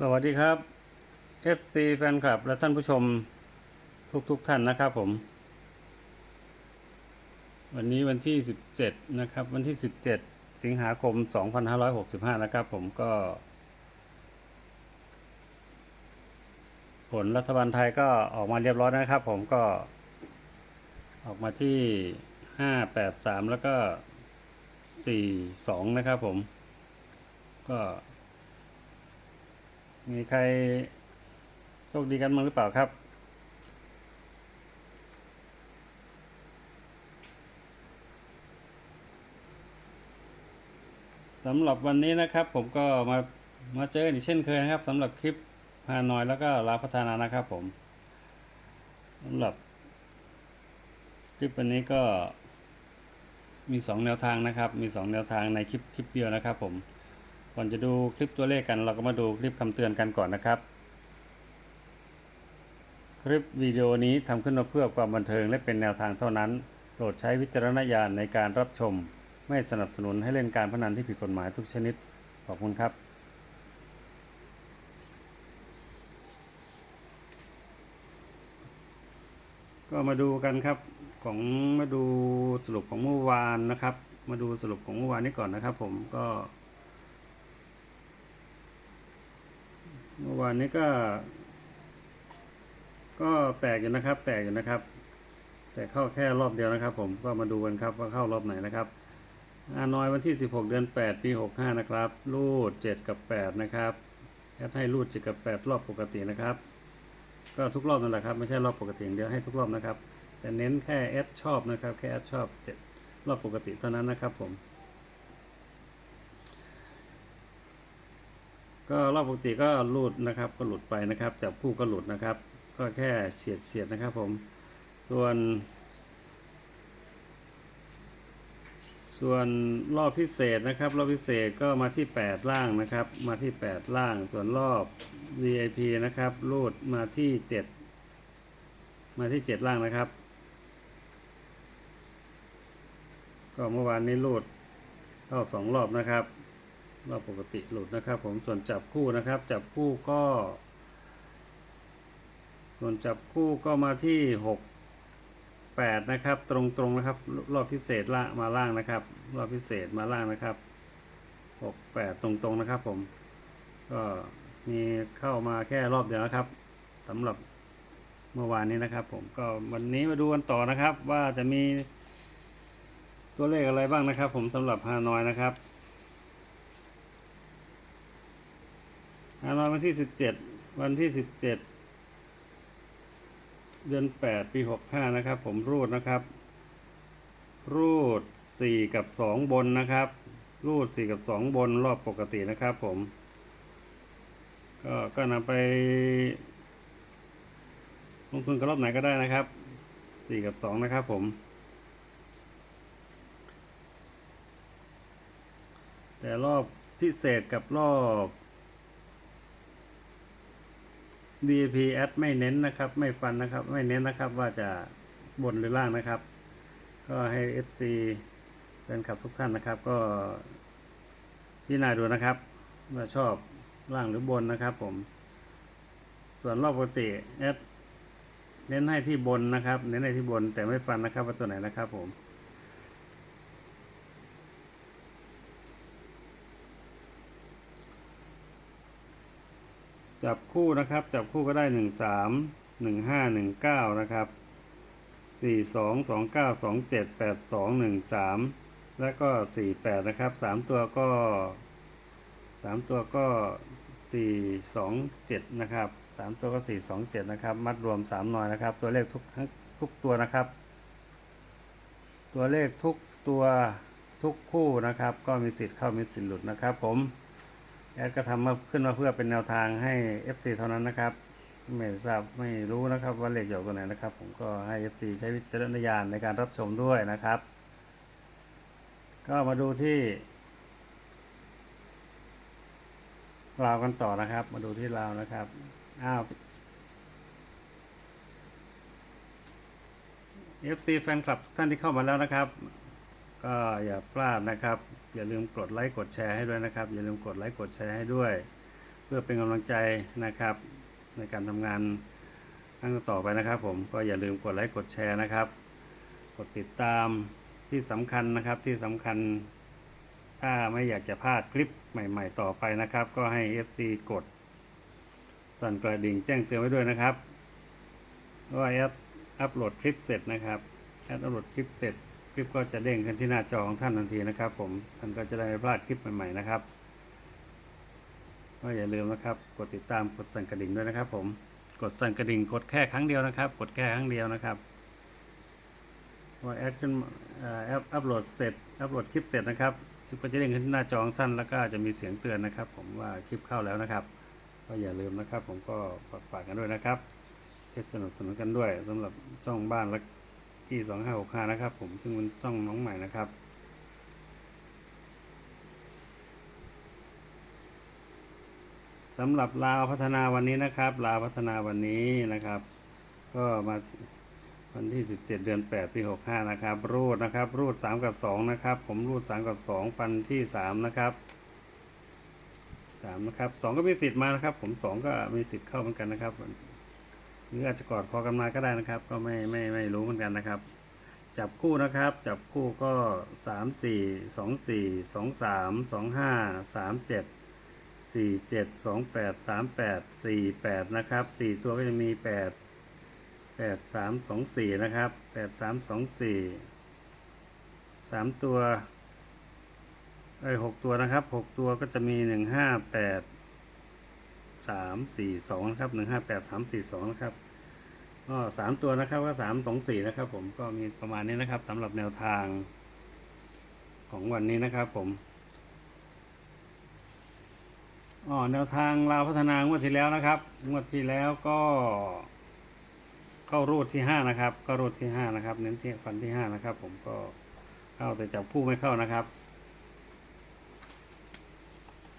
สวัสดีครับ FC แฟนคลับ และท่านผู้ชมทุกๆทท่านนะครับผม วันนี้วันที่ 17 นะครับ วันที่ 17 สิงหาคม 2565 นะครับผมก็ ผลรัฐบาลไทยก็ออกมาเรียบร้อยนะครับผมก็ ออกมาที่ 583 แล้วก็ 42 นะครับผมก็ มีใครโชคดีกันมั้งหรือเปล่าครับ สำหรับวันนี้นะครับผมก็มามาเจออีกเช่นเคยนะครับสำหรับคลิปฮานอยแล้วก็ลาพัฒนานะครับผมสำหรับคลิปวันนี้ก็มีสองแนวทางนะครับ มีสองแนวทางในคลิปคลิปเดียวนะครับผม ก่อนจะดูคลิปตัวเลขกัน เราก็มาดูคลิปคำเตือนกันก่อนนะครับ คลิปวิดีโอนี้ทำขึ้นมาเพื่อความบันเทิงและเป็นแนวทางเท่านั้น โปรดใช้วิจารณญาณในการรับชม ไม่สนับสนุนให้เล่นการพนันที่ผิดกฎหมายทุกชนิด ขอบคุณครับ ก็มาดูกันครับของมาดูสรุปของเมื่อวานนะครับ มาดูสรุปของเมื่อวานนี้ก่อนนะครับ ผมก็ เมื่อวานนี้ก็ ก็แตกอยู่นะครับ แตกอยู่นะครับ แต่เข้าแค่รอบเดียวนะครับ ผมก็มาดูกันครับว่าเข้ารอบไหนนะครับอาน้อยวันที่ 16 เดือน 8 ปี 65 นะครับ รูด 7 กับ 8 นะครับแอดให้รูด 7 กับ 8 รอบปกตินะครับ ก็ทุกรอบนั่นแหละครับ ไม่ใช่รอบปกติอย่างเดียวให้ทุกรอบนะครับ แต่เน้นแค่แอดชอบนะครับ แค่แอดชอบ 7 รอบปกติเท่านั้นนะครับผม ก็รอบปกติก็หลุดนะครับ ก็หลุดไปนะครับจับคู่ก็หลุดนะครับ ก็แค่เฉียดเฉียดๆนะครับผม ส่วน ส่วนรอบพิเศษนะครับ รอบพิเศษก็มาที่ 8 ล่างนะครับ มาที่ 8 ล่าง ส่วนรอบ VIP นะครับรูดมาที่ 7 มาที่ 7 ล่างนะครับ ก็เมื่อวานนี้รูดเข้าสองรอบนะครับ รอบปกติหลุดนะครับ ผมส่วนจับคู่นะครับ จับคู่ก็ ส่วนจับคู่ก็มาที่หกแปดนะครับ ตรงตรงๆนะครับ รอบพิเศษล่างมาล่างนะครับ รอบพิเศษมาล่างนะครับหกแปดตรงตรงๆนะครับ ผม ก็มีเข้ามาแค่รอบเดียวนะครับสำหรับเมื่อวานนี้นะครับ ผมก็วันนี้มาดูกันต่อนะครับ ว่าจะมีตัวเลขอะไรบ้างนะครับ ผมสำหรับฮานอยนะครับ ฮา นอยวันที่สิบเจ็ดวันที่สิบเจ็ดเดือนแปดปีหกห้านะครับ ผมรูดนะครับ รูดสี่กับสองบนนะครับ รูดสี่กับสองบนรอบปกตินะครับผม ก็ก็นำไป ลงทุนกับรอบไหนก็ได้นะครับสี่กับสองนะครับผมแต่รอบพิเศษกับรอบ DAP แอดไม่เน้นนะครับ ไม่ฟันนะครับ ไม่เน้นนะครับ ว่าจะบนหรือล่างนะครับ ก็ให้ FC แฟนคลับทุกท่านนะครับ ก็พี่นายดูนะครับว่าชอบล่างหรือบนนะครับ ผม ส่วนรอบปกติแอดเน้นให้ที่บนนะครับ เน้นให้ที่บนแต่ไม่ฟันนะครับว่าตัวไหนนะครับผม จับคู่นะครับ จับคู่ก็ได้หนึ่งสามหนึ่งห้าหนึ่งเก้านะครับสี่สองสองเก้าสองเจ็ดแปดสองหนึ่งสามแล้วก็สี่แปดนะครับสามตัวก็สามตัวก็สี่สองเจ็ดนะครับสามตัวก็สี่สองเจ็ดนะครับ มัดรวมสามหน่อยนะครับ ตัวเลขทุกทั้งทุกตัวนะครับ ตัวเลขทุกตัวทุกคู่นะครับ ก็มีสิทธิ์เข้ามีสิทธิ์หลุดนะครับผม แอดก็ทำมาขึ้นมาเพื่อเป็นแนวทางให้ FC เท่านั้นนะครับ ไม่ทราบไม่รู้นะครับว่าเลขหยกตัวไหนนะครับ ผมก็ให้ FC ใช้วิจารณญาณในการรับชมด้วยนะครับ ก็มาดูที่ลาวกันต่อนะครับ มาดูที่ลาวนะครับอ้าว FC แฟนคลับท่านที่เข้ามาแล้วนะครับ ก็อย่าพลาดนะครับ อย่าลืมกดไลค์กดแชร์ให้ด้วยนะครับ อย่าลืมกดไลค์กดแชร์ให้ด้วย เพื่อเป็นกำลังใจนะครับ ในการทำงานครั้งต่อไปนะครับ ผมก็อย่าลืมกดไลค์กดแชร์นะครับ กดติดตามที่สำคัญนะครับที่สำคัญ ถ้าไม่อยากจะพลาดคลิปใหม่ ๆ ต่อไปนะครับ ก็ให้ FC กด สั่นกระดิ่งแจ้งเตือนไว้ด้วยนะครับว่าแอปอัปโหลดคลิปเสร็จนะครับแอปอัปโหลดคลิปเสร็จ คลิปก็จะเด้งขึ้นที่หน้าจอของท่านทันทีนะครับ ผมท่านก็จะได้ไม่พลาดคลิปใหม่ๆนะครับก็อย่าลืมนะครับกดติดตามกดสั่นกระดิ่งด้วยนะครับ ผมกดสั่นกระดิ่งกดแค่ครั้งเดียวนะครับ กดแค่ครั้งเดียวนะครับว่าแอปขึ้นแอปอัปโหลดเสร็จอัปโหลดคลิปเสร็จนะครับคลิปก็จะเด้งขึ้นที่หน้าจอของท่านแล้วก็จะมีเสียงเตือนนะครับ ผมว่าคลิปเข้าแล้วนะครับ ก็อย่าลืมนะครับ ผมก็ฝากฝากกันด้วยนะครับสนับสนุนกันด้วยสำหรับช่องบ้านและ ที่สองห้าหกห้านะครับ ผมซึ่งเป็นช่องน้องใหม่นะครับ สำหรับลาวพัฒนาวันนี้นะครับ ลาวพัฒนาวันนี้นะครับ ก็มาวันที่ 17 เดือน 8 ปี 65 นะครับ รูดนะครับ รูด 3 กับ 2 นะครับ ผมรูด 3 กับ 2 ปันที่ 3 นะครับ 3 นะครับ 2 ก็มีสิทธิ์มานะครับ ผม 2 ก็มีสิทธิ์เข้าเหมือนกันนะครับ หรืออาจจะกอดคอกันมาก็ได้นะครับ ก็ไม่ไม่ไม่รู้เหมือนกันนะครับ จับคู่นะครับ จับคู่ก็ 3 4 2 4 2 3 2 5 3 7สี่เจ็ดสองแปดสามแปดสี่แปดนะครับสี่ตัวก็จะมีแปดแปดสามสองสี่นะครับแปดสามสองสี่สามตัวเอ้ยหกตัวนะครับหกตัวก็จะมีหนึ่งห้าแปด สามสี่สองนะครับหนึ่งห้าแปดสามสี่สองนะครับก็สามตัวนะครับก็สามสองสี่นะครับ ผมก็มีประมาณนี้นะครับสำหรับแนวทางของวันนี้นะครับ ผมอ๋อแนวทางเราพัฒนางวดที่แล้วนะครับ งวดที่แล้วก็เข้ารูดที่ห้านะครับ ก็รูดที่ห้านะครับ เน้นที่ฟันที่ห้านะครับ ผมก็เข้าแต่จับคู่ไม่เข้านะครับ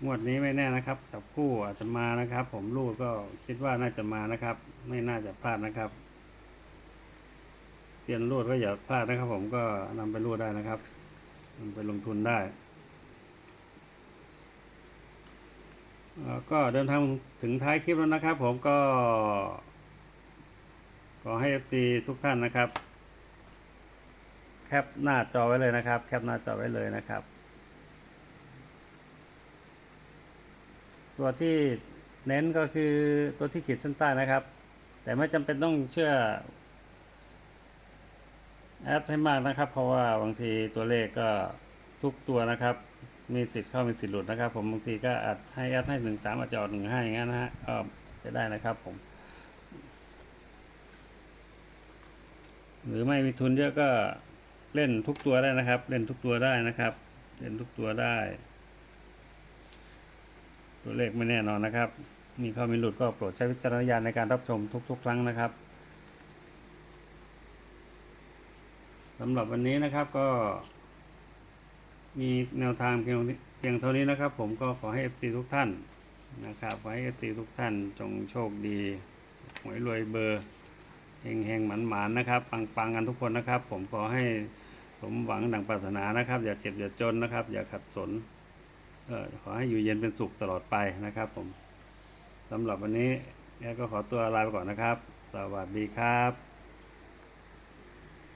งวดนี้ไม่แน่นะครับจับคู่อาจจะมานะครับ ผมรูดก็คิดว่าน่าจะมานะครับ ไม่น่าจะพลาดนะครับเซียนรูดก็อย่าพลาดนะครับ ผมก็นำไปรูดได้นะครับนำไปลงทุนได้ก็เดินทางถึงท้ายคลิปแล้วนะครับ ผมก็ขอให้ FC ทุกท่านนะครับ แคปหน้าจอไว้เลยนะครับ แคปหน้าจอไว้เลยนะครับ ตัวที่เน้นก็คือตัวที่ขีดเส้นใต้นะครับ แต่ไม่จำเป็นต้องเชื่อแอดให้มากนะครับ เพราะว่าบางทีตัวเลขก็ทุกตัวนะครับ มีสิทธิ์เข้ามีสิทธิ์หลุดนะครับ ผมบางทีก็อาจให้แอดให้หนึ่งสามอาจจะออกหนึ่งห้าอย่างนั้นนะฮะก็จะได้นะครับผม หรือไม่มีทุนเยอะก็เล่นทุกตัวได้นะครับ เล่นทุกตัวได้นะครับ เล่นทุกตัวได้ ตัวเลขไม่แน่นอนนะครับ มีข้ามีหลุดก็โปรดใช้วิจารณญาณในการรับชมทุก ๆ ครั้งนะครับสำหรับวันนี้นะครับก็ มีแนวทางเพียงเพียงเท่านี้นะครับ ผมก็ขอให้ FC ทุกท่านนะครับขอให้ FC ทุกท่านจงโชคดีหวยรวยเบอร์เฮงเฮงหมันหมานๆนะครับ ปังปังๆกันทุกคนนะครับ ผมขอให้สมหวังดังปรารถนานะครับ อย่าเจ็บอย่าจนนะครับ อย่าขัดสน ออขอให้อยู่เย็นเป็นสุขตลอดไปนะครับผมสำหรับวันนี้แอก็ขอตัวลาไปก่อนนะครับ สวัสดีครับ